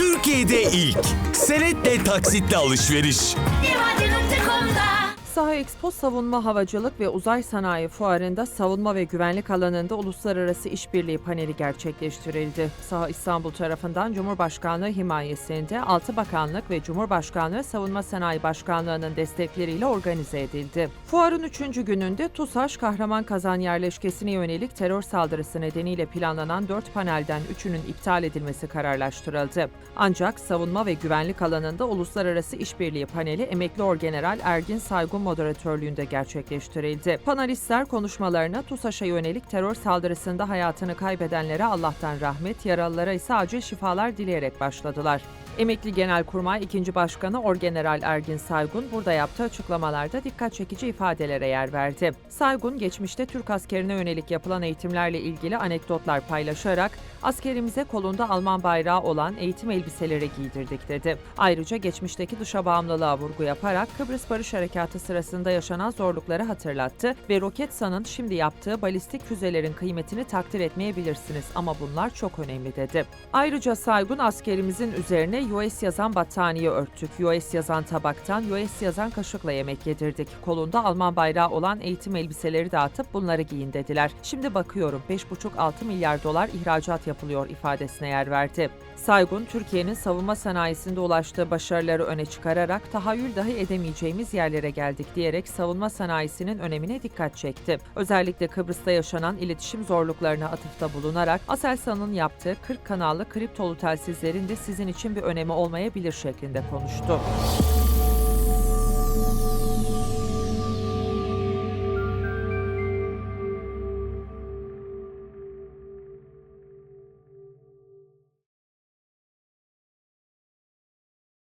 Türkiye'de ilk. Senetle taksitle alışveriş. Saha Expo Savunma Havacılık ve Uzay Sanayi Fuarı'nda savunma ve güvenlik alanında uluslararası işbirliği paneli gerçekleştirildi. Saha İstanbul tarafından Cumhurbaşkanlığı himayesinde 6 bakanlık ve Cumhurbaşkanlığı Savunma Sanayi Başkanlığı'nın destekleriyle organize edildi. Fuarın 3. gününde TUSAŞ Kahraman Kazan yerleşkesine yönelik terör saldırısı nedeniyle planlanan 4 panelden 3'ünün iptal edilmesi kararlaştırıldı. Ancak savunma ve güvenlik alanında uluslararası işbirliği paneli emekli orgeneral Ergin Saygun moderatörlüğünde gerçekleştirildi. Panelistler konuşmalarına TUSAŞ'a yönelik terör saldırısında hayatını kaybedenlere Allah'tan rahmet, yaralılara ise acil şifalar dileyerek başladılar. Emekli Genelkurmay 2. Başkanı Orgeneral Ergin Saygun burada yaptığı açıklamalarda dikkat çekici ifadelere yer verdi. Saygun geçmişte Türk askerine yönelik yapılan eğitimlerle ilgili anekdotlar paylaşarak askerimize kolunda Alman bayrağı olan eğitim elbiseleri giydirdik dedi. Ayrıca geçmişteki dışa bağımlılığa vurgu yaparak Kıbrıs Barış Harekatı sırasında yaşanan zorlukları hatırlattı ve Roketsan'ın şimdi yaptığı balistik füzelerin kıymetini takdir etmeyebilirsiniz ama bunlar çok önemli dedi. Ayrıca Saygun askerimizin üzerine US yazan battaniye örttük, US yazan tabaktan US yazan kaşıkla yemek yedirdik. Kolunda Alman bayrağı olan eğitim elbiseleri dağıtıp bunları giyin dediler. Şimdi bakıyorum 5,5-6 milyar dolar ihracat yapılıyor ifadesine yer verdi. Saygun, Türkiye'nin savunma sanayisinde ulaştığı başarıları öne çıkararak tahayyül dahi edemeyeceğimiz yerlere geldik diyerek savunma sanayisinin önemine dikkat çekti. Özellikle Kıbrıs'ta yaşanan iletişim zorluklarına atıfta bulunarak Aselsan'ın yaptığı 40 kanallı kriptolu telsizlerin de sizin için bir önemi olmayabilir şeklinde konuştu.